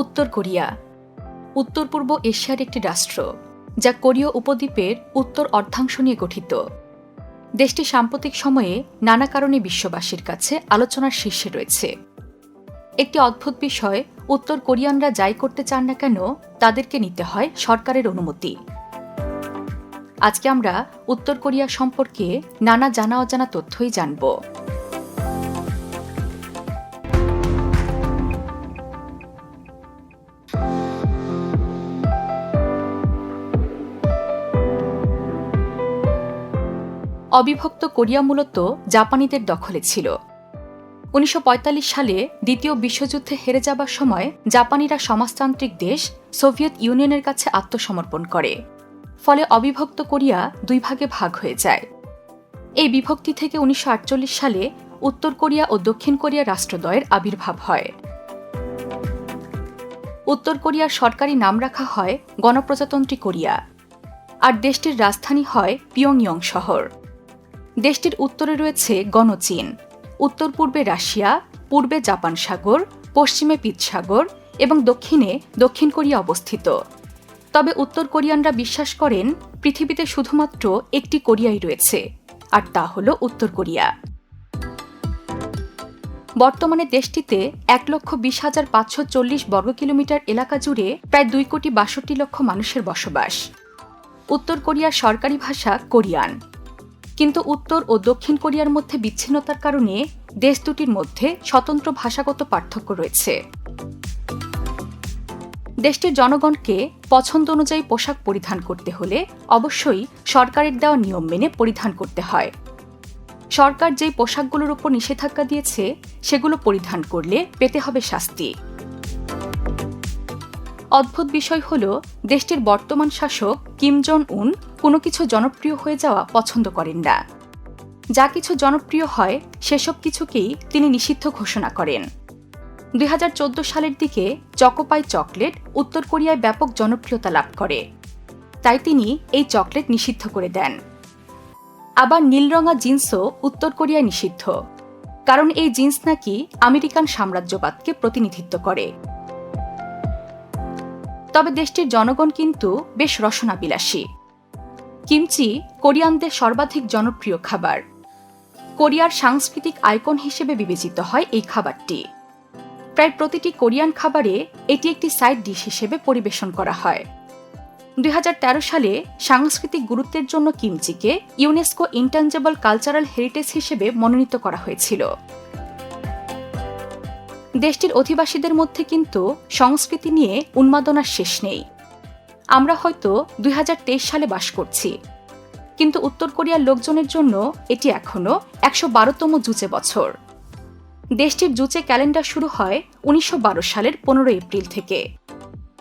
উত্তর কোরিয়া। উত্তর পূর্ব এশিয়ার একটি রাষ্ট্র, যা কোরীয় উপদ্বীপের উত্তর অর্ধাংশ নিয়ে গঠিত। দেশটি সাম্প্রতিক সময়ে নানা কারণে বিশ্ববাসীর কাছে আলোচনার শীর্ষে রয়েছে। একটি অদ্ভুত বিষয়, উত্তর কোরিয়ানরা যাই করতে চান না কেন, তাদেরকে নিতে হয় সরকারের অনুমতি। আজকে আমরা উত্তর কোরিয়া সম্পর্কে নানা জানা অজানা তথ্যই জানব। অবিভক্ত কোরিয়া মূলত জাপানিদের দখলে ছিল। উনিশশো পঁয়তাল্লিশ সালে দ্বিতীয় বিশ্বযুদ্ধে হেরে যাবার সময় জাপানিরা সমাজতান্ত্রিক দেশ সোভিয়েত ইউনিয়নের কাছে আত্মসমর্পণ করে। ফলে অবিভক্ত কোরিয়া দুই ভাগে ভাগ হয়ে যায়। এই বিভক্তি থেকে উনিশশো আটচল্লিশ সালে উত্তর কোরিয়া ও দক্ষিণ কোরিয়া রাষ্ট্রদ্বয়ের আবির্ভাব হয়। উত্তর কোরিয়ার সরকারি নাম রাখা হয় গণপ্রজাতন্ত্রী কোরিয়া। আর দেশটির রাজধানী হয় পিয়ংইয়ং শহর। দেশটির উত্তরে রয়েছে গণচীন উত্তর পূর্বে রাশিয়া, পূর্বে জাপান সাগর, পশ্চিমে সাগর এবং দক্ষিণে দক্ষিণ কোরিয়া অবস্থিত। তবে উত্তর কোরিয়ানরা বিশ্বাস করেন, পৃথিবীতে শুধুমাত্র একটি কোরিয়াই রয়েছে, আর তা হল উত্তর কোরিয়া। বর্তমানে দেশটিতে এক লক্ষ বিশ হাজার পাঁচশো চল্লিশ বর্গ কিলোমিটার এলাকা জুড়ে প্রায় দুই কোটি বাষট্টি লক্ষ মানুষের বসবাস। উত্তর কোরিয়ার সরকারি ভাষা কোরিয়ান। কিন্তু উত্তর ও দক্ষিণ কোরিয়ার মধ্যে বিচ্ছিন্নতার কারণে দেশ দুটির মধ্যে স্বতন্ত্র ভাষাগত পার্থক্য রয়েছে। দেশটির জনগণকে পছন্দ অনুযায়ী পোশাক পরিধান করতে হলে অবশ্যই সরকারের দেওয়া নিয়ম মেনে পরিধান করতে হয়। সরকার যেই পোশাকগুলোর উপর নিষেধাজ্ঞা দিয়েছে, সেগুলো পরিধান করলে পেতে হবে শাস্তি। অদ্ভুত বিষয় হল, দেশটির বর্তমান শাসক কিম জন উন কোনো কিছু জনপ্রিয় হয়ে যাওয়া পছন্দ করেন না। যা কিছু জনপ্রিয় হয়, সেসব কিছুকেই তিনি নিষিদ্ধ ঘোষণা করেন। দুই হাজার চোদ্দ সালের দিকে চকোপাই চকলেট উত্তর কোরিয়ায় ব্যাপক জনপ্রিয়তা লাভ করে। তাই তিনি এই চকলেট নিষিদ্ধ করে দেন। আবার নীলরঙা জিন্সও উত্তর কোরিয়ায় নিষিদ্ধ। কারণ এই জিন্স নাকি আমেরিকান সাম্রাজ্যবাদকে প্রতিনিধিত্ব করে। তবে দেশটির জনগণ কিন্তু বেশ রসনাবিলাসী। কিমচি কোরিয়ানদের সর্বাধিক জনপ্রিয় খাবার। কোরিয়ার সাংস্কৃতিক আইকন হিসেবে বিবেচিত হয় এই খাবারটি। প্রায় প্রতিটি কোরিয়ান খাবারে এটি একটি সাইড ডিশ হিসেবে পরিবেশন করা হয়। দুই হাজার তেরো সালে সাংস্কৃতিক গুরুত্বের জন্য কিমচিকে ইউনেস্কো ইন্টানজেবল কালচারাল হেরিটেজ হিসেবে মনোনীত করা হয়েছিল। দেশটির অধিবাসীদের মধ্যে কিন্তু সংস্কৃতি নিয়ে উন্মাদনার শেষ নেই। আমরা হয়তো দুই হাজার তেইশ সালে বাস করছি। কিন্তু উত্তর কোরিয়ার লোকজনের জন্য এটি এখনও একশো বারোতম জুচে বছর। দেশটির জুচে ক্যালেন্ডার শুরু হয় উনিশশো বারো সালের পনেরো এপ্রিল থেকে,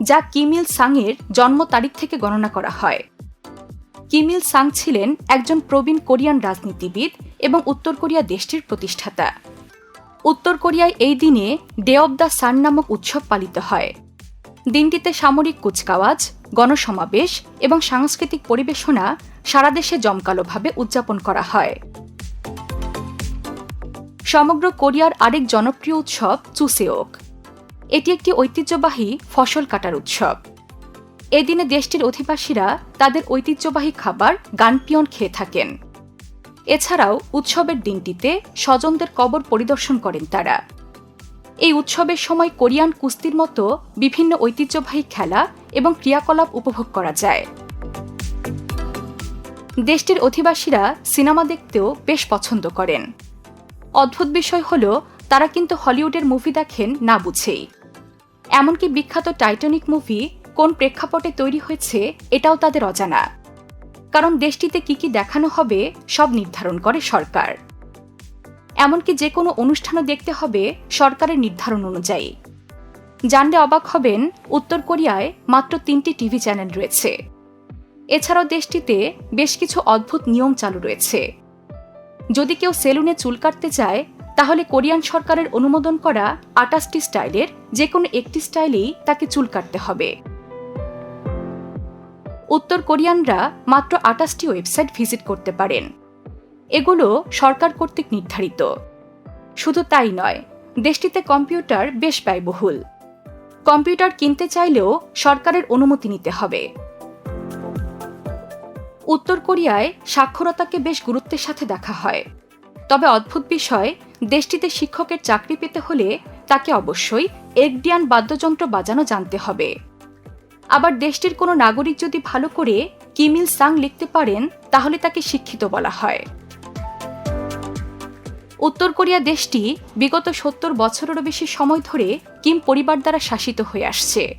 যা কিমিল সাংয়ের জন্ম তারিখ থেকে গণনা করা হয়। কিমিল সাং ছিলেন একজন প্রবীণ কোরিয়ান রাজনীতিবিদ এবং উত্তর কোরিয়া দেশটির প্রতিষ্ঠাতা। উত্তর কোরিয়ায় এই দিনে ডে অব দ্য সান নামক উৎসব পালিত হয়। দিনটিতে সামরিক কুচকাওয়াজ গণসমাবেশ এবং সাংস্কৃতিক পরিবেশনা সারা দেশে জমকালোভাবে উদযাপন করা হয়। সমগ্র কোরিয়ার আরেক জনপ্রিয় উৎসব চুসেওক। এটি একটি ঐতিহ্যবাহী ফসল কাটার উৎসব। এদিনে দেশটির অধিবাসীরা তাদের ঐতিহ্যবাহী খাবার গানপিয়ন খেয়ে থাকেন। এছাড়াও উৎসবের দিনটিতে স্বজনদের কবর পরিদর্শন করেন তারা। এই উৎসবের সময় কোরিয়ান কুস্তির মতো বিভিন্ন ঐতিহ্যবাহী খেলা এবং ক্রিয়াকলাপ উপভোগ করা যায়। দেশটির অধিবাসীরা সিনেমা দেখতেও বেশ পছন্দ করেন। অদ্ভুত বিষয় হল, তারা কিন্তু হলিউডের মুভি দেখেন না বুঝেই। এমনকি বিখ্যাত টাইটানিক মুভি কোন প্রেক্ষাপটে তৈরি হয়েছে, এটাও তাদের অজানা। কারণ দেশটিতে কি কি দেখানো হবে, সব নির্ধারণ করে সরকার। এমনকি যে কোনো অনুষ্ঠানও দেখতে হবে সরকারের নির্ধারণ অনুযায়ী। জানলে অবাক হবেন, উত্তর কোরিয়ায় মাত্র তিনটি টিভি চ্যানেল রয়েছে। এছাড়াও দেশটিতে বেশ কিছু অদ্ভুত নিয়ম চালু রয়েছে। যদি কেউ সেলুনে চুল কাটতে চায়, তাহলে কোরিয়ান সরকারের অনুমোদন করা আটাশটি স্টাইলের যে কোনো একটি স্টাইলেই তাকে চুল কাটতে হবে। উত্তর কোরিয়ানরা মাত্র আটাশটি ওয়েবসাইট ভিজিট করতে পারেন। এগুলো সরকার কর্তৃক নির্ধারিত। শুধু তাই নয়, দেশটিতে কম্পিউটার বেশ ব্যয়বহুল। কম্পিউটার কিনতে চাইলেও সরকারের অনুমতি নিতে হবে। উত্তর কোরিয়ায় সাক্ষরতাকে বেশ গুরুত্বের সাথে দেখা হয়। তবে অদ্ভুত বিষয়, দেশটিতে শিক্ষকের চাকরি পেতে হলে তাকে অবশ্যই একডিয়ান বাদ্যযন্ত্র বাজানো জানতে হবে। আবার দেশটির কোনো নাগরিক যদি ভালো করে কিমিল সাং লিখতে পারেন, তাহলে তাকে শিক্ষিত বলা হয়। উত্তর কোরিয়া দেশটি বিগত সত্তর বছরেরও বেশি সময় ধরে কিম পরিবার দ্বারা শাসিত হয়ে আসছে।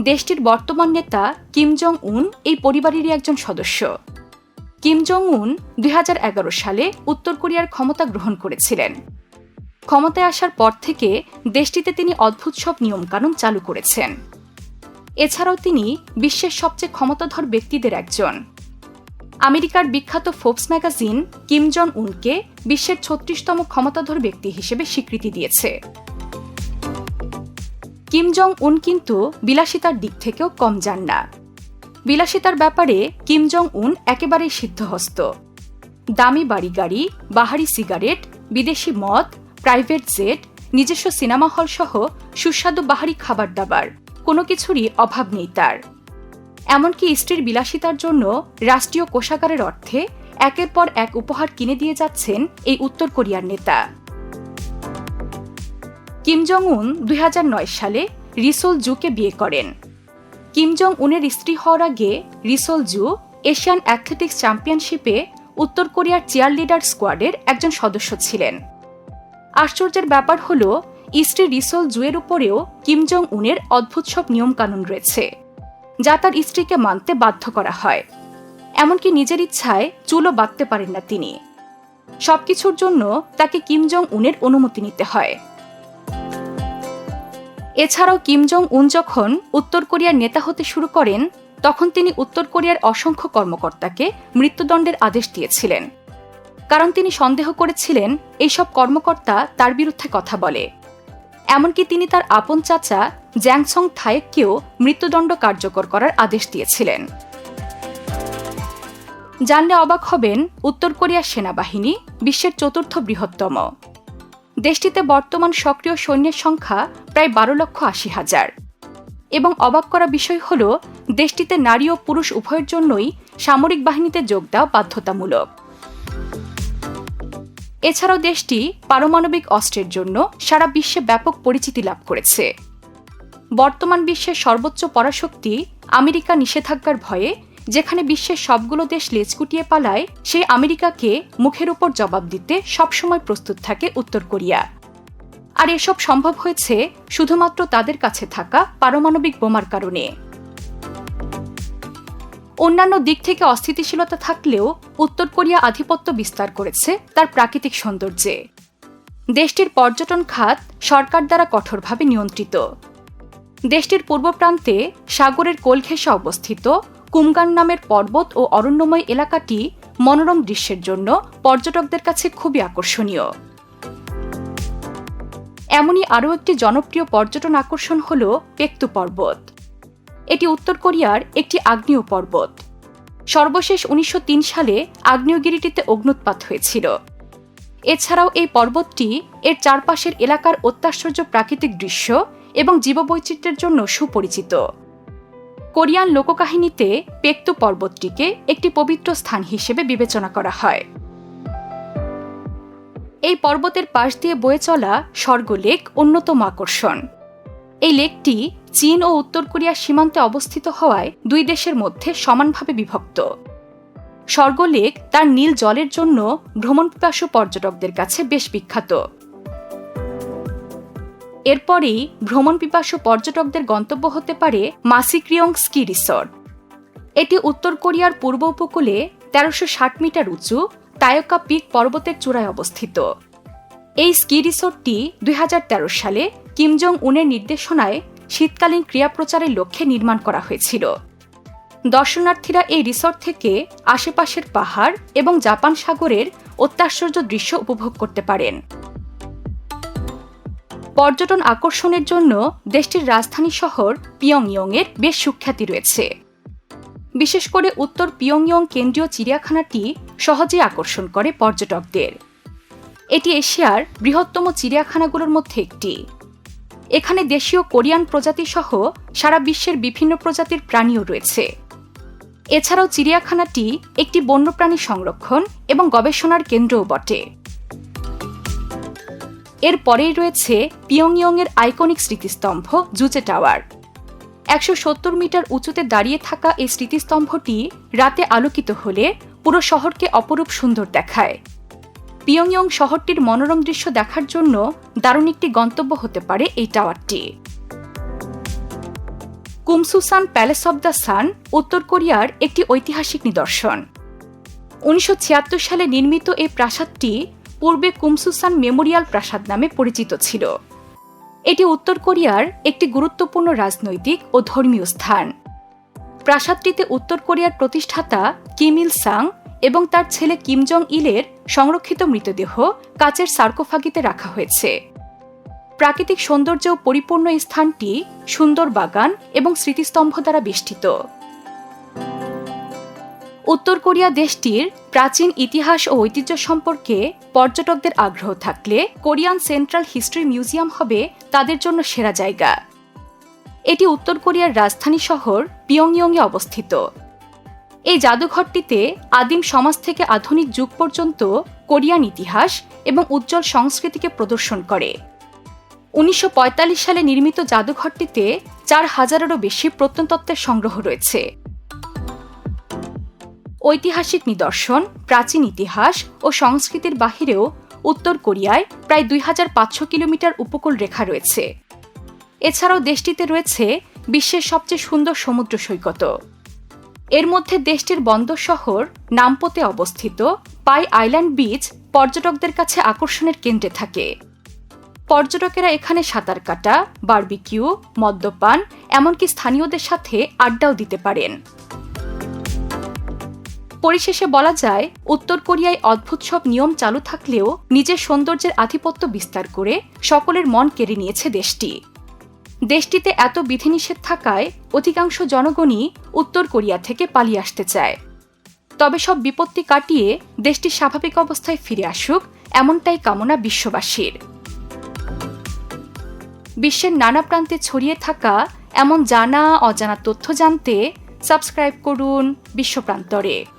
দেশটির বর্তমান নেতা কিম জং উন এই পরিবারেরই একজন সদস্য। কিম জং উন দুই হাজার এগারো সালে উত্তর কোরিয়ার ক্ষমতা গ্রহণ করেছিলেন। ক্ষমতায় আসার পর থেকে দেশটিতে তিনি অদ্ভুত সব নিয়মকানুন চালু করেছেন। এছাড়াও তিনি বিশ্বের সবচেয়ে ক্ষমতাধর ব্যক্তিদের একজন। আমেরিকার বিখ্যাত ফোর্বস ম্যাগাজিন কিম জন উনকে বিশ্বের ছত্রিশতম ক্ষমতাধর ব্যক্তি হিসেবে স্বীকৃতি দিয়েছে। কিম জং উন কিন্তু বিলাসিতার দিক থেকেও কম যান না। বিলাসিতার ব্যাপারে কিম জং উন একেবারেই সিদ্ধহস্ত। দামি বাড়ি গাড়ি বাহারি সিগারেট, বিদেশি মদ, প্রাইভেট জেট, নিজস্ব সিনেমা হল সহ সুস্বাদু বাহারি খাবার দাবার, কোনো কিছুরই অভাব নেই তার। এমনকি স্ত্রীর বিলাসিতার জন্য রাষ্ট্রীয় কোষাগারের অর্থে একের পর এক উপহার কিনে দিয়ে যাচ্ছেন এই উত্তর কোরিয়ার নেতা। কিম জং উন দুই হাজার নয় সালে রিসোল জুকে বিয়ে করেন। কিম জং উনের স্ত্রী হওয়ার আগে রিসোল জু এশিয়ান অ্যাথলেটিক্স চ্যাম্পিয়নশিপে উত্তর কোরিয়ার চেয়ার লিডার স্কোয়াডের একজন সদস্য ছিলেন। আশ্চর্যের ব্যাপার হল, স্ত্রী রিসোল জুয়ের উপরেও কিম জং উনের অদ্ভুত সব নিয়মকানুন রয়েছে। যা তার স্ত্রীকে মানতে বাধ্য করা হয়। এমনকি নিজের ইচ্ছায় চুলও বাঁধতে পারেন না তিনি। সবকিছুর জন্য তাকে কিম জং উনের অনুমতি নিতে হয়। এছাড়াও কিম জং উন যখন উত্তর কোরিয়ার নেতা হতে শুরু করেন, তখন তিনি উত্তর কোরিয়ার অসংখ্য কর্মকর্তাকে মৃত্যুদণ্ডের আদেশ দিয়েছিলেন। কারণ তিনি সন্দেহ করেছিলেন, এইসব কর্মকর্তা তার বিরুদ্ধে কথা বলে। এমনকি তিনি তার আপন চাচা জ্যাংসং থায়েককেও মৃত্যুদণ্ড কার্যকর করার আদেশ দিয়েছিলেন। জানলে অবাক হবেন, উত্তর কোরিয়ার সেনাবাহিনী বিশ্বের চতুর্থ বৃহত্তম। দেশটিতে বর্তমান সক্রিয় সৈন্যের সংখ্যা প্রায় বারো লক্ষ আশি হাজার। এবং অবাক করা বিষয় হল, দেশটিতে নারী ও পুরুষ উভয়ের জন্যই সামরিক বাহিনীতে যোগ দেওয়া বাধ্যতামূলক। এছাড়াও দেশটি পারমাণবিক অস্ত্রের জন্য সারা বিশ্বে ব্যাপক পরিচিতি লাভ করেছে। বর্তমান বিশ্বের সর্বোচ্চ পরাশক্তি আমেরিকা নিষেধাজ্ঞার ভয়ে, যেখানে বিশ্বের সবগুলো দেশ লেজ কুটিয়ে পালায়, সেই আমেরিকাকে মুখের উপর জবাব দিতে সবসময় প্রস্তুত থাকে উত্তর কোরিয়া। আর এসব সম্ভব হয়েছে শুধুমাত্র তাদের কাছে থাকা পারমাণবিক বোমার কারণে। অন্যান্য দিক থেকে অস্থিতিশীলতা থাকলেও উত্তর কোরিয়া আধিপত্য বিস্তার করেছে তার প্রাকৃতিক সৌন্দর্যে। দেশটির পর্যটন খাত সরকার দ্বারা কঠোরভাবে নিয়ন্ত্রিত। দেশটির পূর্ব প্রান্তে সাগরের কোল ঘেঁষে অবস্থিত কুমগান নামের পর্বত ও অরণ্যময় এলাকাটি মনোরম দৃশ্যের জন্য পর্যটকদের কাছে খুবই আকর্ষণীয়। এমনই আরও একটি জনপ্রিয় পর্যটন আকর্ষণ হল পেক্তু পর্বত। এটি উত্তর কোরিয়ার একটি আগ্নেয় পর্বত। সর্বশেষ উনিশশো তিন সালে আগ্নেয়গিরিটিতে অগ্নুৎপাত হয়েছিল। এছাড়াও এই পর্বতটি এর চারপাশের এলাকার অত্যাশ্চর্য প্রাকৃতিক দৃশ্য এবং জীববৈচিত্র্যের জন্য সুপরিচিত। কোরিয়ান লোককাহিনীতে পেক্তু পর্বতটিকে একটি পবিত্র স্থান হিসেবে বিবেচনা করা হয়। এই পর্বতের পাশ দিয়ে বয়ে চলা স্বর্গলেক অন্যতম আকর্ষণ। এই লেকটি চীন ও উত্তর কোরিয়ার সীমান্তে অবস্থিত হওয়ায় দুই দেশের মধ্যে সমানভাবে বিভক্ত। স্বর্গলেক তার নীল জলের জন্য ভ্রমণপিপাসু পর্যটকদের কাছে বেশ বিখ্যাত। এরপরেই ভ্রমণ পিপাসু পর্যটকদের গন্তব্য হতে পারে মাসিক্রিয়ং স্কি রিসর্ট। এটি উত্তর কোরিয়ার পূর্ব উপকূলে তেরোশো ষাট মিটার উঁচু তায়কা পিক পর্বতের চূড়ায় অবস্থিত। এই স্কি রিসোর্টটি দুই হাজার তেরো সালে কিমজং উনের নির্দেশনায় শীতকালীন ক্রিয়া প্রচারের লক্ষ্যে নির্মাণ করা হয়েছিল। দর্শনার্থীরা এই রিসর্ট থেকে আশেপাশের পাহাড় এবং জাপান সাগরের অত্যাশ্চর্য দৃশ্য উপভোগ করতে পারেন। পর্যটন আকর্ষণের জন্য দেশটির রাজধানী শহর পিয়ংইয়ংয়ের বেশ সুখ্যাতি রয়েছে। বিশেষ করে উত্তর পিয়ংইয়ং কেন্দ্রীয় চিড়িয়াখানাটি সহজেই আকর্ষণ করে পর্যটকদের। এটি এশিয়ার বৃহত্তম চিড়িয়াখানাগুলোর মধ্যে একটি। এখানে দেশীয় কোরিয়ান প্রজাতি সহ সারা বিশ্বের বিভিন্ন প্রজাতির প্রাণীও রয়েছে। এছাড়াও চিড়িয়াখানাটি একটি বন্যপ্রাণী সংরক্ষণ এবং গবেষণার কেন্দ্রও বটে। এর পরেই রয়েছে পিয়ংইয়ংয়ের আইকনিক স্মৃতিস্তম্ভ, জুচে টাওয়ার। একশো সত্তর মিটার উঁচুতে দাঁড়িয়ে থাকা এই স্মৃতিস্তম্ভটি রাতে আলোকিত হলে পুরো শহরকে অপরূপ সুন্দর দেখায়। পিয়ংইয়ং শহরটির মনোরম দৃশ্য দেখার জন্য দারুণ একটি গন্তব্য হতে পারে এই টাওয়ারটি। Kumsusan palace of the sun, উত্তর কোরিয়ার একটি ঐতিহাসিক নিদর্শন। উনিশশো ছিয়াত্তর সালে নির্মিত এই প্রাসাদটি পূর্বে কুমসুসান মেমোরিয়াল প্রাসাদ নামে পরিচিত ছিল। এটি উত্তর কোরিয়ার একটি গুরুত্বপূর্ণ রাজনৈতিক ও ধর্মীয় স্থান। প্রাসাদটিতে উত্তর কোরিয়ার প্রতিষ্ঠাতা কিম ইল সাং এবং তার ছেলে কিম জং ইলের সংরক্ষিত মৃতদেহ কাচের সার্কোফাগিতে রাখা হয়েছে। প্রাকৃতিক সৌন্দর্য পরিপূর্ণ এই স্থানটি সুন্দর বাগান এবং স্মৃতিস্তম্ভ দ্বারা বেষ্টিত। উত্তর কোরিয়া দেশটির প্রাচীন ইতিহাস ও ঐতিহ্য সম্পর্কে পর্যটকদের আগ্রহ থাকলে কোরিয়ান সেন্ট্রাল হিস্ট্রি মিউজিয়াম হবে তাদের জন্য সেরা জায়গা। এটি উত্তর কোরিয়ার রাজধানী শহর পিয়ংইয়ংয়ে অবস্থিত। এই জাদুঘরটিতে আদিম সমাজ থেকে আধুনিক যুগ পর্যন্ত কোরিয়ান ইতিহাস এবং উজ্জ্বল সংস্কৃতিকে প্রদর্শন করে। উনিশশো পঁয়তাল্লিশ সালে নির্মিত জাদুঘরটিতে চার হাজারেরও বেশি প্রত্নতত্ত্বের সংগ্রহ রয়েছে। ঐতিহাসিক নিদর্শন, প্রাচীন ইতিহাস ও সংস্কৃতির বাহিরেও উত্তর কোরিয়ায় প্রায় দুই হাজার পাঁচশো কিলোমিটার উপকূল রেখা রয়েছে। এছাড়াও দেশটিতে রয়েছে বিশ্বের সবচেয়ে সুন্দর সমুদ্র সৈকত। এর মধ্যে দেশটির বন্দর শহর নামপোতে অবস্থিত। পাই আইল্যান্ড বিচ পর্যটকদের কাছে আকর্ষণের কেন্দ্রে থাকে। পর্যটকেরা এখানে সাঁতার কাটা, বার্বিকিউ, মদ্যপান, এমনকি স্থানীয়দের সাথে আড্ডাও দিতে পারেন। পরিশেষে বলা যায়, উত্তর কোরিয়ায় অদ্ভুত সব নিয়ম চালু থাকলেও নিজের সৌন্দর্যের আধিপত্য বিস্তার করে সকলের মন কেড়ে নিয়েছে দেশটি। দেশটিতে এত বিধিনিষেধ থাকায় অধিকাংশ জনগণই উত্তর কোরিয়া থেকে পালিয়ে আসতে চায়। তবে সব বিপত্তি কাটিয়ে দেশটি স্বাভাবিক অবস্থায় ফিরে আসুক, এমনটাই কামনা বিশ্ববাসীর। বিশ্বের নানা প্রান্তে ছড়িয়ে থাকা এমন জানা অজানা তথ্য জানতে সাবস্ক্রাইব করুন বিশ্বপ্রান্তরে